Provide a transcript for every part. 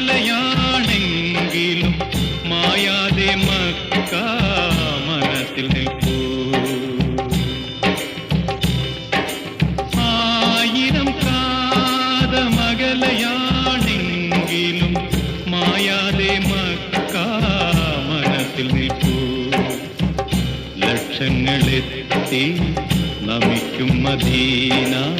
കാലപ്പഴക്കത്താലെങ്കിലും മായാതെ മക്ക മനത്തിൽ നിൽക്കൂ. ആയിരം കാതമകലയാണെങ്കിലും മായാതെ മക്ക മനത്തിൽ നിൽക്കൂ. ലക്ഷങ്ങളെത്തി നമിക്കും മദീന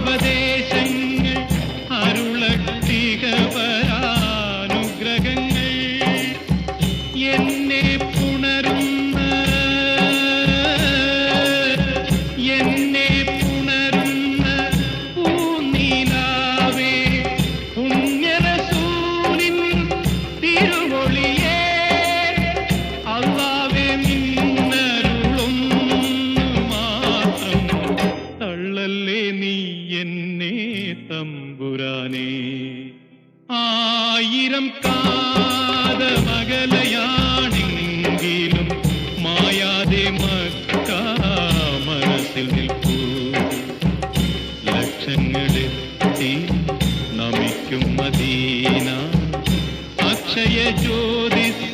Jeová Deus. തമ്പുരാനേ ആയിരം കാത മകലയാണെങ്കിലും മായാതെ മക്ക മനസ്സിൽ നിൽക്കൂ ലക്ഷങ്ങളിൽ നമിക്കും മദീന. അക്ഷയ ജ്യോതിഷ